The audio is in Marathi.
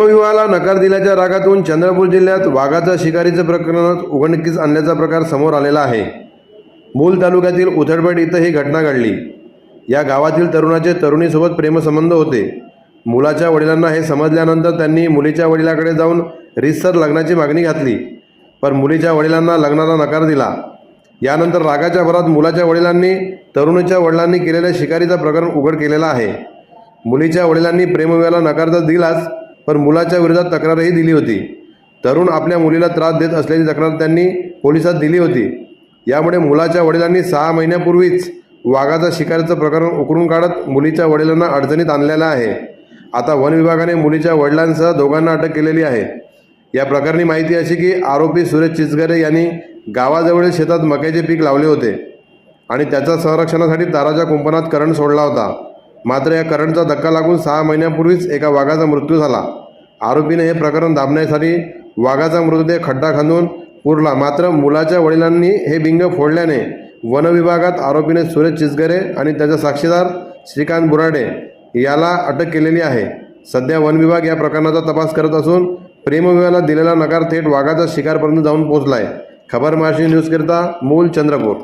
विवाहाला नकार दिल्याच्या रागातून चंद्रपूर जिल्ह्यात वाघाच्या शिकारीचं प्रकरण उघडकीस आणल्याचा प्रकार समोर आलेला आहे. मूल तालुक्यातील उथडपट इथं ही घटना घडली. या गावातील तरुणाचे तरुणीसोबत प्रेमसंबंध होते. मुलाच्या वडिलांना हे समजल्यानंतर त्यांनी मुलीच्या वडिलाकडे जाऊन रिसर लग्नाची मागणी घातली. पण मुलीच्या वडिलांना लग्नाला नकार दिला. यानंतर रागाच्या भरात मुलाच्या वडिलांनी तरुणीच्या वडिलांनी केलेल्या शिकारीचा प्रकरण उघड केलेला आहे. मुलीच्या वडिलांनी प्रेमविवाहाला नकार तर दिलाच पण मुलाच्या विरोधात तक्रारही दिली होती. तरुण आपल्या मुलीला त्रास देत असल्याची तक्रार त्यांनी पोलिसात दिली होती. यामुळे मुलाच्या वडिलांनी सहा महिन्यापूर्वीच वाघाचा शिकारीचं प्रकरण उकरून काढत मुलीच्या वडिलांना अडचणीत आणलेलं आहे. आता वन विभागाने मुलीच्या वडिलांसह दोघांना अटक केलेली आहे. या प्रकरणी माहिती अशी की आरोपी सुरेश चिचगरे यांनी गावाजवळील शेतात मक्याचे पीक लावले होते आणि त्याच्या संरक्षणासाठी ताराच्या कुंपणात करंट सोडला होता. मात्र या करंटचा धक्का लागून सहा महिन्यापूर्वीच एका वाघाचा मृत्यू झाला. आरोपीने हे प्रकरण दाबण्यासाठी वाघाचा मृतदेह खड्डा खांदून पुरला मात्र मुलाच्या वडिलांनी हे बिंग फोडल्याने वनविभागात आरोपीने सुरेश चिचगरे आणि त्याचा साक्षीदार श्रीकांत बुराडे याला अटक केलेली आहे. सध्या वन विभाग या प्रकरणाचा तपास करत असून प्रेमविवाहाला दिलेला नकार थेट वाघाचा शिकारपर्यंत जाऊन पोहोचला आहे खबर महाराष्ट्र न्यूजकरिता मूल चंद्रपूर.